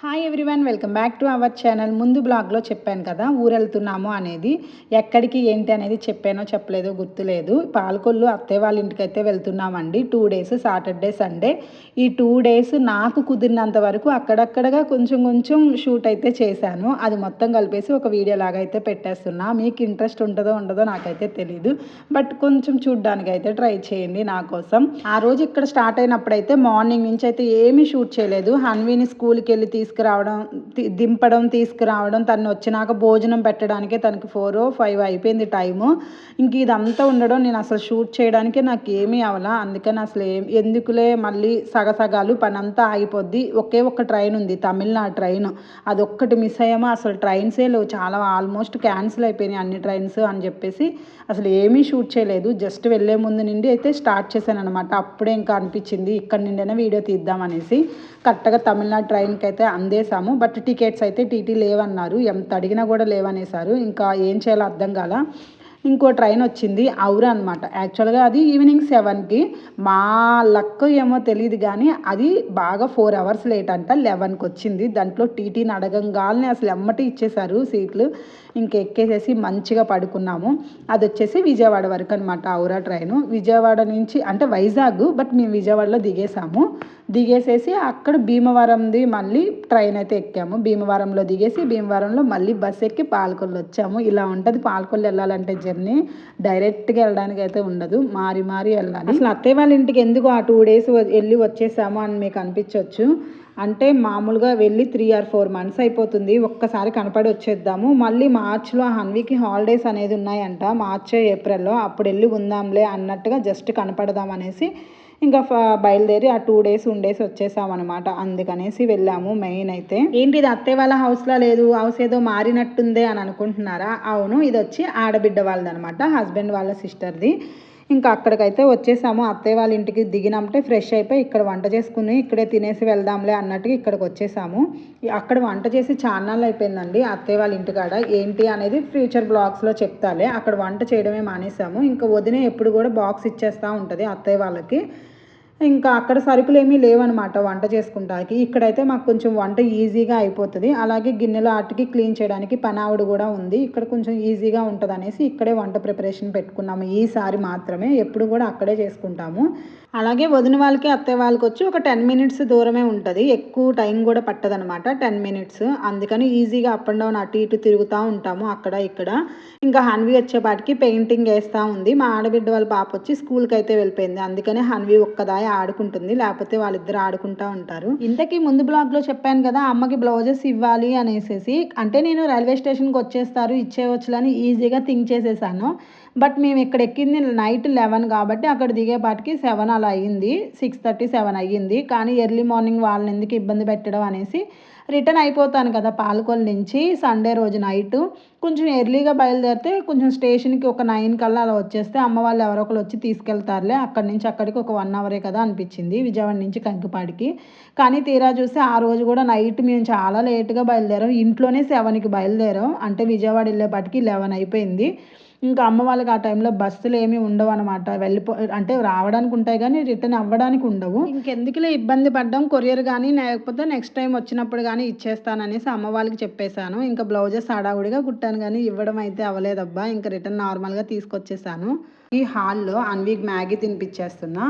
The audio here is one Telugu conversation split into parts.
Hi everyone welcome back to our channel ముందు బ్లాగ్లో చెప్పాను కదా ఊరు వెళ్తున్నాము అనేది. ఎక్కడికి ఏంటి అనేది చెప్పానో చెప్పలేదో గుర్తులేదు. పాలకొల్లు అత్తయ్య వాళ్ళ ఇంటికి అయితే వెళ్తున్నామండి. టూ డేస్ సాటర్డే సండే ఈ టూ డేస్ నాకు కుదిరినంత వరకు అక్కడక్కడగా కొంచెం కొంచెం షూట్ అయితే చేశాను. అది మొత్తం కలిపేసి ఒక వీడియో లాగా అయితే పెట్టేస్తున్నా. మీకు ఇంట్రెస్ట్ ఉంటుందో ఉండదో నాకైతే తెలీదు. బట్ కొంచెం చూడ్డానికి అయితే ట్రై చేయండి నా కోసం. ఆ రోజు ఇక్కడ స్టార్ట్ అయినప్పుడైతే మార్నింగ్ నుంచి అయితే ఏమీ షూట్ చేయలేదు. హన్వీని స్కూల్కి వెళ్ళి తీసుకురావడం తి- దింపడం తీసుకురావడం తను వచ్చినాక భోజనం పెట్టడానికే తనకి ఫోర్ ఫైవ్ అయిపోయింది టైము. ఇంక ఇదంతా ఉండడం నేను అసలు షూట్ చేయడానికి నాకు ఏమీ అవలా. అందుకని అసలు ఏం ఎందుకులే మళ్ళీ సగసగాలు పని అంతా ఆగిపోద్ది. ఒకే ఒక్క ట్రైన్ ఉంది తమిళనాడు ట్రైన్. అదొక్కటి మిస్ అయ్యామో? అసలు ట్రైన్సే లేవు. చాలా ఆల్మోస్ట్ క్యాన్సిల్ అయిపోయినాయి అన్ని ట్రైన్స్ అని చెప్పేసి అసలు ఏమీ షూట్ చేయలేదు. జస్ట్ వెళ్ళే ముందు నుండి అయితే స్టార్ట్ చేశాను అనమాట అప్పుడే ఇంకా అనిపించింది ఇక్కడ నుండైనా వీడియో తీద్దామనేసి కరెక్ట్గా తమిళనాడు ట్రైన్కి అయితే అందేశాము. బట్ టికెట్స్ అయితే టీటీ లేవన్నారు. ఎంత అడిగినా కూడా లేవనేసారు ఇంకా ఏం చేయాలో అర్థం కాల. ఇంకో ట్రైన్ వచ్చింది. ఔరా అనమాట యాక్చువల్గా అది ఈవినింగ్ సెవెన్కి మా లక్ ఏమో తెలియదు కానీ అది బాగా ఫోర్ అవర్స్ లేట్ అంట. లెవెన్కి వచ్చింది. దాంట్లో టీటీని అడగంగానే అసలు ఎమ్మటి ఇచ్చేశారు సీట్లు. ఇంకెక్కేసేసి మంచిగా పడుకున్నాము. అది వచ్చేసి విజయవాడ వరకు అనమాట ఔరా ట్రైను విజయవాడ నుంచి అంటే వైజాగ్ బట్ మేము విజయవాడలో దిగేసాము దిగేసేసి అక్కడ భీమవరంది మళ్ళీ ట్రైన్ అయితే ఎక్కాము. భీమవరంలో దిగేసి భీమవరంలో మళ్ళీ బస్ ఎక్కి పాలకొల్లు వచ్చాము. ఇలా ఉంటుంది. పాలకొల్లు వెళ్ళాలంటే జర్నీ డైరెక్ట్గా వెళ్ళడానికి అయితే ఉండదు. మారి మారి వెళ్ళాలి. అసలు అత్తయ్య వాళ్ళ ఇంటికి ఎందుకు ఆ టూ డేస్ వెళ్ళి వచ్చేసాము అని మీకు అనిపించవచ్చు అంటే మామూలుగా వెళ్ళి త్రీ ఆర్ ఫోర్ మంత్స్ అయిపోతుంది. ఒక్కసారి కనపడి వచ్చేద్దాము. మళ్ళీ మార్చ్లో హన్వీకి హాలిడేస్ అనేది ఉన్నాయంట. మార్చ్ ఏప్రిల్లో అప్పుడు వెళ్ళి ఉందాంలే అన్నట్టుగా జస్ట్ కనపడదాం అనేసి ఇంకా ఫ- బయలుదేరి ఆ టూ డేస్ ఉండేసి వచ్చేసామన్నమాట. అనమాట అందుకనేసి వెళ్ళాము మెయిన్ అయితే. ఏంటి ఇది అత్తయ్య వాళ్ళ హౌస్లో లేదు హౌస్ ఏదో మారినట్టుందే అని అనుకుంటున్నారా? అవును ఇది వచ్చి ఆడబిడ్డ వాళ్ళది అనమాట హస్బెండ్ వాళ్ళ సిస్టర్ది. ఇంకా అక్కడికైతే వచ్చేసాము. అత్తయ్య వాళ్ళ ఇంటికి దిగినామంటే ఫ్రెష్ అయిపోయి ఇక్కడ వంట చేసుకుని ఇక్కడే తినేసి వెళ్దాంలే అన్నట్టుగా ఇక్కడికి వచ్చేసాము. అక్కడ వంట చేసి చాన్నాళ్ళు అయిపోయిందండి అత్తయ్య వాళ్ళ ఇంటికాడ. ఏంటి అనేది ఫ్యూచర్ బ్లాగ్స్లో చెప్తాలే. అక్కడ వంట చేయడమే మానేసాము. ఇంకా వదిన ఎప్పుడు కూడా బాక్స్ ఇచ్చేస్తూ ఉంటుంది అత్తయ్య వాళ్ళకి. ఇంకా అక్కడ సరుకులు ఏమీ లేవనమాట వంట చేసుకుంటానికి. ఇక్కడైతే మాకు కొంచెం వంట ఈజీగా అయిపోతుంది. అలాగే గిన్నెలు ఆటికి క్లీన్ చేయడానికి పనావుడు కూడా ఉంది. ఇక్కడ కొంచెం ఈజీగా ఉంటుంది అనేసి ఇక్కడే వంట ప్రిపరేషన్ పెట్టుకున్నాము. ఈసారి మాత్రమే. ఎప్పుడు కూడా అక్కడే చేసుకుంటాము. అలాగే వదిన వాళ్ళకి అత్తయ్య వాళ్ళకి వచ్చి ఒక టెన్ మినిట్స్ దూరమే ఉంటుంది. ఎక్కువ టైం కూడా పట్టదనమాట టెన్ మినిట్స్. అందుకని ఈజీగా అప్ అండ్ డౌన్ అటు ఇటు తిరుగుతూ ఉంటాము అక్కడ ఇక్కడ. ఇంకా హన్వి వచ్చేపాటికి పెయింటింగ్ వేస్తూ ఉంది. మా ఆడబిడ్డ వాళ్ళ పాప వచ్చి స్కూల్కి అయితే వెళ్ళిపోయింది. అందుకనే హన్వి ఒక్కదాయ ఆడుకుంటుంది లేకపోతే వాళ్ళిద్దరు ఆడుకుంటా ఉంటారు. ఇంతకీ ముందు బ్లాగ్లో చెప్పాను కదా అమ్మకి బ్లౌజెస్ ఇవ్వాలి అనేసి అంటే నేను రైల్వే స్టేషన్కి వచ్చేస్తారు ఇచ్చేవచ్చులని ఈజీగా థింక్ చేసేసాను. బట్ మేము ఇక్కడ ఎక్కింది నైట్ లెవెన్ కాబట్టి అక్కడ దిగేపాటికి సెవెన్ అలా అయ్యింది. సిక్స్ థర్టీ సెవెన్ అయ్యింది. కానీ ఎర్లీ మార్నింగ్ వాళ్ళని ఎందుకు ఇబ్బంది పెట్టడం అనేసి రిటర్న్ అయిపోతాను కదా పాలకొల్ నుంచి సండే రోజు నైట్. కొంచెం ఎర్లీగా బయలుదేరితే కొంచెం స్టేషన్కి ఒక నైన్ కల్లా అలా వచ్చేస్తే అమ్మ వాళ్ళు ఎవరో ఒకరు వచ్చి తీసుకెళ్తారులే. అక్కడి నుంచి అక్కడికి ఒక వన్ అవరే కదా అనిపించింది విజయవాడ నుంచి కంకిపాడికి. కానీ తీరా చూస్తే ఆ రోజు కూడా నైట్ మేము చాలా లేట్గా బయలుదేరాం. ఇంట్లోనే సెవెన్కి బయలుదేరాం. అంటే విజయవాడ వెళ్ళేపాటికి లెవెన్ అయిపోయింది. ఇంకా అమ్మ వాళ్ళకి ఆ టైంలో బస్సులు ఏమీ ఉండవు అనమాట వెళ్ళిపో అంటే రావడానికి ఉంటాయి కానీ రిటర్న్ అవ్వడానికి ఉండవు. ఇంకెందుకులే ఇబ్బంది పడ్డాం. కొరియర్ కానీ లేకపోతే నెక్స్ట్ టైం వచ్చినప్పుడు కానీ ఇచ్చేస్తాననేసి అమ్మ వాళ్ళకి చెప్పేశాను. ఇంకా బ్లౌజెస్ హడావుడిగా కుట్టాను కానీ ఇవ్వడం అయితే అవ్వలేదబ్బా. ఇంకా రిటర్న్ నార్మల్గా తీసుకొచ్చేసాను. ఈ హాల్లో అన్వీక్ మ్యాగీ తినిపించేస్తున్నా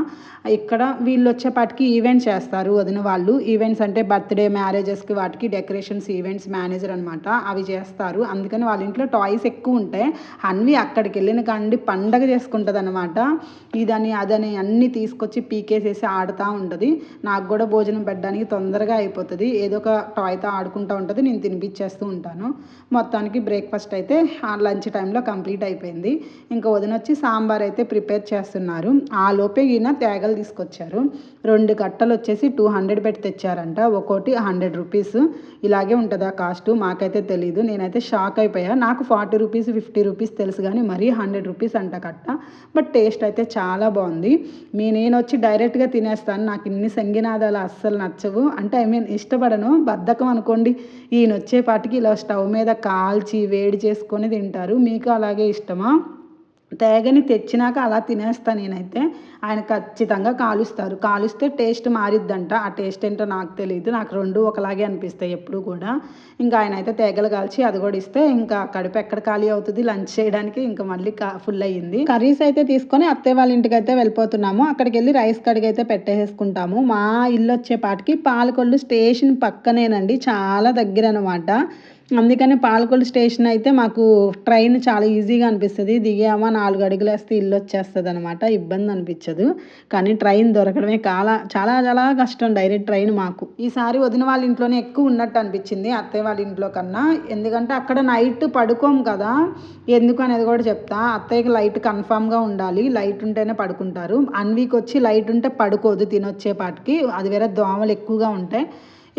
ఇక్కడ వీళ్ళు వచ్చేపాటికి ఈవెంట్స్ చేస్తారు వదిన వాళ్ళు. ఈవెంట్స్ అంటే బర్త్డే మ్యారేజెస్కి వాటికి డెకరేషన్స్ ఈవెంట్స్ మేనేజర్ అనమాట అవి చేస్తారు. అందుకని వాళ్ళ ఇంట్లో టాయ్స్ ఎక్కువ ఉంటాయి అన్వి అక్కడికి వెళ్ళిన కాండి పండగ చేసుకుంటుంది అనమాట ఇదని అదని అన్నీ తీసుకొచ్చి పీకేసేసి ఆడుతూ ఉంటుంది. నాకు కూడా భోజనం పెట్టడానికి తొందరగా అయిపోతుంది. ఏదో ఒక టాయ్తో ఆడుకుంటూ ఉంటుంది. నేను తినిపించేస్తూ ఉంటాను. మొత్తానికి బ్రేక్ఫాస్ట్ అయితే లంచ్ టైంలో కంప్లీట్ అయిపోయింది. ఇంకా వదిన వచ్చి సాంబార్ అయితే ప్రిపేర్ చేస్తున్నారు. ఆ లోపే ఈయన తేగలు తీసుకొచ్చారు. రెండు కట్టలు వచ్చేసి టూ హండ్రెడ్ పెట్టి తెచ్చారంట. ఒక్కోటి హండ్రెడ్ రూపీస్. ఇలాగే ఉంటుందా కాస్ట్? మాకైతే తెలియదు నేనైతే షాక్ అయిపోయా. నాకు ఫార్టీ రూపీస్ ఫిఫ్టీ రూపీస్ తెలుసు కానీ మరీ హండ్రెడ్ రూపీస్ అంట కట్ట. బట్ టేస్ట్ అయితే చాలా బాగుంది. మీ నేను వచ్చి డైరెక్ట్గా తినేస్తాను. నాకు ఇన్ని సంగినాదాలు అస్సలు నచ్చవు. అంటే ఐ మీన్ ఇష్టపడను. బద్ధకం అనుకోండి. ఈయన వచ్చేపాటికి ఇలా స్టవ్ మీద కాల్చి వేడి చేసుకొని తింటారు. మీకు అలాగే ఇష్టమా? తేగని తెచ్చినాక అలా తినేస్తా నేనైతే. ఆయన ఖచ్చితంగా కాలుస్తారు. కాలుస్తే టేస్ట్ మారిద్దంట. ఆ టేస్ట్ ఏంటో నాకు తెలియదు నాకు రెండు ఒకలాగే అనిపిస్తాయి ఎప్పుడు కూడా. ఇంకా ఆయన అయితే తేగలు కాల్చి అది కూడా ఇస్తే ఇంకా కడుపు ఎక్కడ ఖాళీ అవుతుంది? లంచ్ చేయడానికి ఇంకా మళ్ళీ ఫుల్ అయ్యింది. కర్రీస్ అయితే తీసుకొని అత్తయ్య వాళ్ళ ఇంటికి అయితే వెళ్ళిపోతున్నాము. అక్కడికి వెళ్ళి రైస్ కడిగి అయితే పెట్టేసుకుంటాము మా ఇల్లు వచ్చేపాటికి పాలకొల్లు స్టేషన్ పక్కనేనండి. చాలా దగ్గర అనమాట అందుకని పాలకొల్లు స్టేషన్ అయితే మాకు ట్రైన్ చాలా ఈజీగా అనిపిస్తుంది. దిగామా నాలుగు అడుగులు వేస్తే ఇల్లు వచ్చేస్తుంది అనమాట ఇబ్బంది అనిపించదు. కానీ ట్రైన్ దొరకడమే చాలా చాలా చాలా కష్టం డైరెక్ట్ ట్రైన్ మాకు. ఈసారి వదిన వాళ్ళ ఇంట్లోనే ఎక్కువ ఉన్నట్టు అనిపించింది అత్తయ్య వాళ్ళ ఇంట్లో కన్నా. ఎందుకంటే అక్కడ నైట్ పడుకోము కదా. ఎందుకు అనేది కూడా చెప్తా. అత్తయ్యకి లైట్ కన్ఫామ్గా ఉండాలి. లైట్ ఉంటేనే పడుకుంటారు. అన్వీకి వచ్చి లైట్ ఉంటే పడుకోదు తినొచ్చేపాటికి. అది వేరే దోమలు ఎక్కువగా ఉంటాయి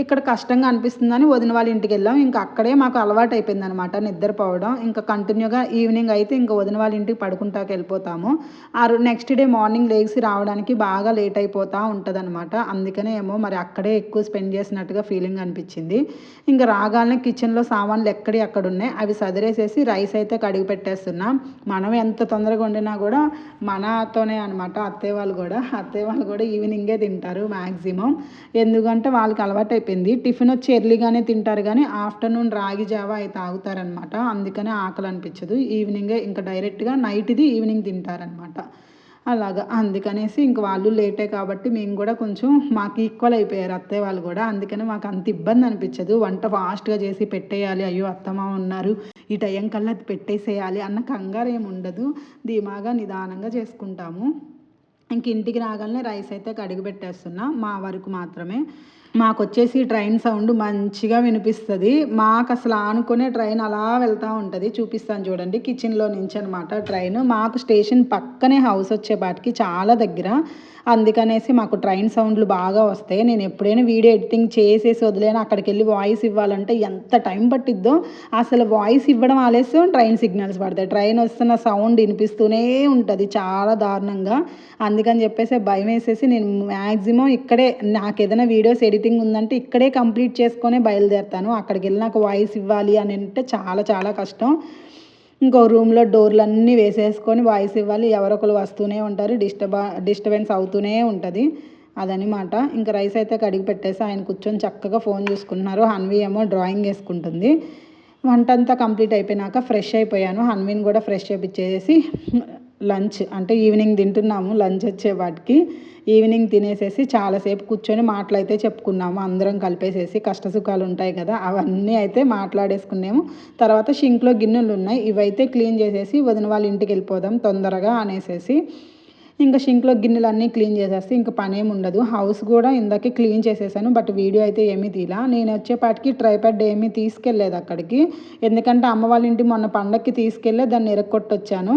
ఇక్కడ కష్టంగా అనిపిస్తుందని వదిన వాళ్ళ ఇంటికి వెళ్ళాం. ఇంకా అక్కడే మాకు అలవాటు అయిపోయింది అనమాట నిద్రపోవడం. ఇంకా కంటిన్యూగా ఈవినింగ్ అయితే ఇంకా వదిన వాళ్ళ ఇంటికి పడుకుంటాకి వెళ్ళిపోతాము. ఆ నెక్స్ట్ డే మార్నింగ్ లేచి రావడానికి బాగా లేట్ అయిపోతూ ఉంటుంది అనమాట అందుకనే ఏమో మరి అక్కడే ఎక్కువ స్పెండ్ చేసినట్టుగా ఫీలింగ్ అనిపించింది. ఇంకా రాగానే కిచెన్లో సామాన్లు ఎక్కడి అక్కడ ఉన్నాయి. అవి సదిరేసేసి రైస్ అయితే కడిగి పెట్టేస్తున్నాం. మనం ఎంత తొందరగా వండినా కూడా మనతోనే అనమాట. అత్తయ్య వాళ్ళు కూడా అత్తయ్య వాళ్ళు కూడా ఈవినింగే తింటారు మ్యాక్సిమం ఎందుకంటే వాళ్ళకి అలవాటు అయిపోయింది టిఫిన్ వచ్చి ఎర్లీగానే తింటారు కానీ ఆఫ్టర్నూన్ రాగి జావా అయితే తాగుతారనమాట అందుకనే ఆకలి అనిపించదు ఈవినింగే ఇంకా డైరెక్ట్గా నైట్ది ఈవినింగ్ తింటారనమాట అలాగా. అందుకనేసి ఇంక వాళ్ళు లేటే కాబట్టి మేము కూడా కొంచెం మాకు ఈక్వల్ అయిపోయారు అత్తయ్య వాళ్ళు కూడా. అందుకని మాకు అంత ఇబ్బంది అనిపించదు. వంట ఫాస్ట్గా చేసి పెట్టేయాలి. అయ్యో అత్తమ్మ ఉన్నారు. ఈ టైం కల్లా అది పెట్టేసేయాలి అన్న కంగారు ఏమి ఉండదు. ధీమాగా నిదానంగా చేసుకుంటాము. ఇంక ఇంటికి రాగానే రైస్ అయితే కడిగి పెట్టేస్తున్నా. మా వరకు మాత్రమే. మాకు వచ్చేసి ట్రైన్ సౌండ్ మంచిగా వినిపిస్తుంది. మాకు అసలు ఆనుకునే ట్రైన్ అలా వెళ్తూ ఉంటుంది. చూపిస్తాను చూడండి. కిచెన్లో నుంచి అనమాట ట్రైన్. మాకు స్టేషన్ పక్కనే హౌస్ వచ్చేపాటికి చాలా దగ్గర. అందుకనేసి మాకు ట్రైన్ సౌండ్లు బాగా వస్తాయి. నేను ఎప్పుడైనా వీడియో ఎడిటింగ్ చేసేసి వదిలేను అక్కడికి వెళ్ళి వాయిస్ ఇవ్వాలంటే ఎంత టైం పట్టిద్దో. అసలు వాయిస్ ఇవ్వడం ఆలస్యం ట్రైన్ సిగ్నల్స్ పడతాయి. ట్రైన్ వస్తున్న సౌండ్ వినిపిస్తూనే ఉంటుంది చాలా దారుణంగా. అందుకని చెప్పేసి భయం వేసేసి నేను మ్యాక్సిమం ఇక్కడే నాకు ఏదైనా వీడియోస్ ఎడిటింగ్ ఉందంటే ఇక్కడే కంప్లీట్ చేసుకొని బయలుదేరుతాను. అక్కడికి వెళ్ళి నాకు వాయిస్ ఇవ్వాలి అని అంటే చాలా చాలా కష్టం. ఇంకో రూమ్లో డోర్లు అన్నీ వేసేసుకొని వాయిస్ ఇవ్వాలి. ఎవరొకరు వస్తూనే ఉంటారు. డిస్టర్బ డిస్టర్బెన్స్ అవుతూనే ఉంటుంది. అదనమాట ఇంకా రైస్ అయితే కడిగి పెట్టేసి ఆయన కూర్చొని చక్కగా ఫోన్ చూసుకుంటున్నారు హన్వి ఏమో డ్రాయింగ్ వేసుకుంటుంది. వంట అంతా కంప్లీట్ అయిపోయినాక ఫ్రెష్ అయిపోయాను. హన్వీని కూడా ఫ్రెష్ చేపించేసి లంచ్ అంటే ఈవినింగ్ తింటున్నాము లంచ్ వచ్చే వాటికి. ఈవినింగ్ తినేసేసి చాలాసేపు కూర్చొని మాటలైతే చెప్పుకున్నాము అందరం కలిపేసేసి కష్టసుఖాలు ఉంటాయి కదా అవన్నీ అయితే మాట్లాడేసుకున్నాము. తర్వాత షింక్లో గిన్నెలు ఉన్నాయి ఇవైతే క్లీన్ చేసేసి వదిన వాళ్ళ ఇంటికి వెళ్ళిపోదాం తొందరగా అనేసేసి ఇంకా షింక్లో గిన్నెలు అన్నీ క్లీన్ చేసేస్తే ఇంకా పనేం ఉండదు హౌస్ కూడా ఇందాకే క్లీన్ చేసేసాను బట్ వీడియో అయితే ఏమీ తీలా. నేను వచ్చేపాటికి ట్రైపాడ్ ఏమీ తీసుకెళ్ళలేదు అక్కడికి. ఎందుకంటే అమ్మ వాళ్ళ ఇంటి మొన్న పండక్కి తీసుకెళ్ళి దాన్ని ఎరక్కొట్టొచ్చాను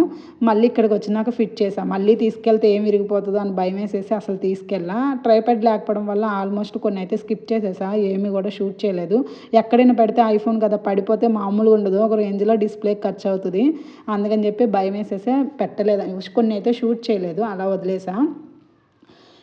మళ్ళీ ఇక్కడికి వచ్చినాక ఫిట్ చేసాను మళ్ళీ తీసుకెళ్తే ఏం విరిగిపోతుందో అని భయం వేసేసి అసలు తీసుకెళ్ళా. ట్రైపాడ్ లేకపోవడం వల్ల ఆల్మోస్ట్ కొన్ని అయితే స్కిప్ చేసేసా. ఏమీ కూడా షూట్ చేయలేదు. ఎక్కడైనా పెడితే ఐఫోన్ కదా పడిపోతే మామూలుగా ఉండదు. ఒక రేంజ్లో డిస్ప్లే ఖర్చు అవుతుంది అందుకని చెప్పి భయం వేసేసే. పెట్టలేదు. కొన్ని అయితే షూట్ చేయలేదు. అలా వదిలేసా.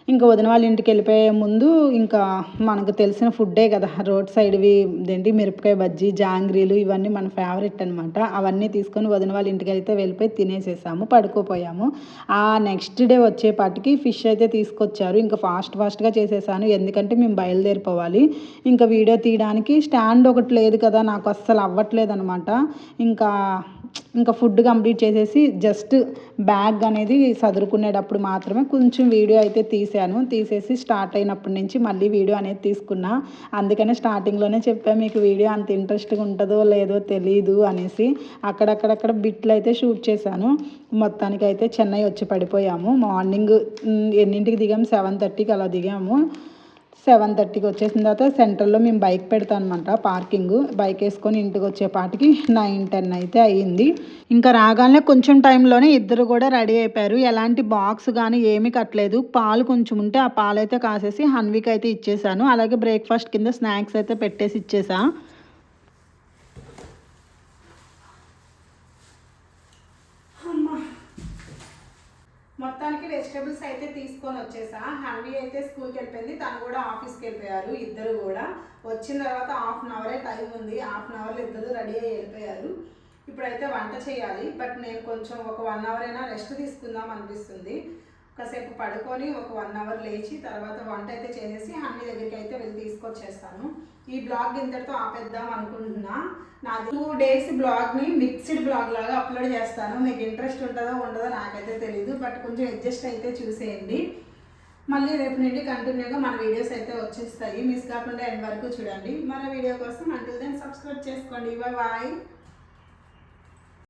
ఇంకా వదిన వాళ్ళ ఇంటికి వెళ్ళిపోయే ముందు ఇంకా మనకు తెలిసిన ఫుడ్డే కదా. రోడ్ సైడ్వి ఇదేంటి మిరపకాయ బజ్జీ జాంగ్రీలు ఇవన్నీ మన ఫేవరెట్ అనమాట అవన్నీ తీసుకొని వదిన వాళ్ళ ఇంటికి వెళ్తే వెళ్ళిపోయి తినేసేసాము పడుకోపోయాము. ఆ నెక్స్ట్ డే వచ్చేపాటికి ఫిష్ అయితే తీసుకొచ్చారు. ఇంకా ఫాస్ట్ ఫాస్ట్గా చేసేసాను. ఎందుకంటే మేము బయలుదేరిపోవాలి. ఇంకా వీడియో తీయడానికి స్టాండ్ ఒకటి లేదు కదా. నాకు అస్సలు అవ్వట్లేదు అనమాట ఇంకా ఇంకా ఫుడ్ కంప్లీట్ చేసేసి జస్ట్ బ్యాగ్ అనేది సదురుకునేటప్పుడు మాత్రమే కొంచెం వీడియో అయితే తీసాను తీసేసి స్టార్ట్ అయినప్పటి నుంచి మళ్ళీ వీడియో అనేది తీసుకున్నా. అందుకనే స్టార్టింగ్లోనే చెప్పా మీకు వీడియో అంత ఇంట్రెస్ట్గా ఉంటుందో లేదో తెలీదు అనేసి. అక్కడక్కడక్కడ బిట్లు అయితే షూట్ చేశాను. మొత్తానికి అయితే చెన్నై వచ్చి పడిపోయాము. మార్నింగ్ ఎన్నింటికి దిగాము సెవెన్ థర్టీకి అలా దిగాము. సెవెన్ థర్టీకి వచ్చేసిన తర్వాత సెంటర్లో మేము బైక్ పెడతాం అనమాట పార్కింగ్. బైక్ వేసుకొని ఇంటికి వచ్చేపాటికి నైన్ టెన్ అయితే అయ్యింది. ఇంకా రాగానే కొంచెం టైంలోనే ఇద్దరు కూడా రెడీ అయిపోయారు. ఎలాంటి బాక్స్ కానీ ఏమీ కట్టలేదు. పాలు కొంచెం ఉంటే ఆ పాలు అయితే కాసేసి హన్వీకి అయితే ఇచ్చేసాను. అలాగే బ్రేక్ఫాస్ట్ కింద స్నాక్స్ అయితే పెట్టేసి ఇచ్చేసా. మొత్తానికి వెజిటేబుల్స్ అయితే తీసుకొని వచ్చేసా. హన్వీ అయితే స్కూల్కి వెళ్ళిపోయింది. తను కూడా ఆఫీస్కి వెళ్ళిపోయారు. ఇద్దరు కూడా. వచ్చిన తర్వాత హాఫ్ అన్ అవరే టైం ఉంది. హాఫ్ అన్ అవర్లో ఇద్దరు రెడీ అయ్యి వెళ్ళిపోయారు. ఇప్పుడైతే వంట చేయాలి. బట్ నేను కొంచెం ఒక వన్ అవర్ అయినా రెస్ట్ తీసుకుందాం అనిపిస్తుంది. కాసేపు పడుకొని ఒక వన్ అవర్ లేచి తర్వాత వంట అయితే చేసేసి అన్ని దగ్గరికి అయితే వెళ్ళి తీసుకొచ్చేస్తాను. ఈ బ్లాగ్ ఇంతటితో ఆపేద్దాం అనుకుంటున్నా. నాది టూ డేస్ బ్లాగ్ని మిక్స్డ్ బ్లాగ్ లాగా అప్లోడ్ చేస్తాను. మీకు ఇంట్రెస్ట్ ఉంటుందో ఉండదో నాకైతే తెలియదు బట్ కొంచెం అడ్జస్ట్ అయితే చూసేయండి. మళ్ళీ రేపు నుండి కంటిన్యూగా మన వీడియోస్ అయితే వచ్చేస్తాయి. మిస్ కాకుండా ఎండ్ వరకు చూడండి. మన వీడియో కోసం అంటిల్ దెన్ సబ్స్క్రైబ్ చేసుకోండి. బాయ్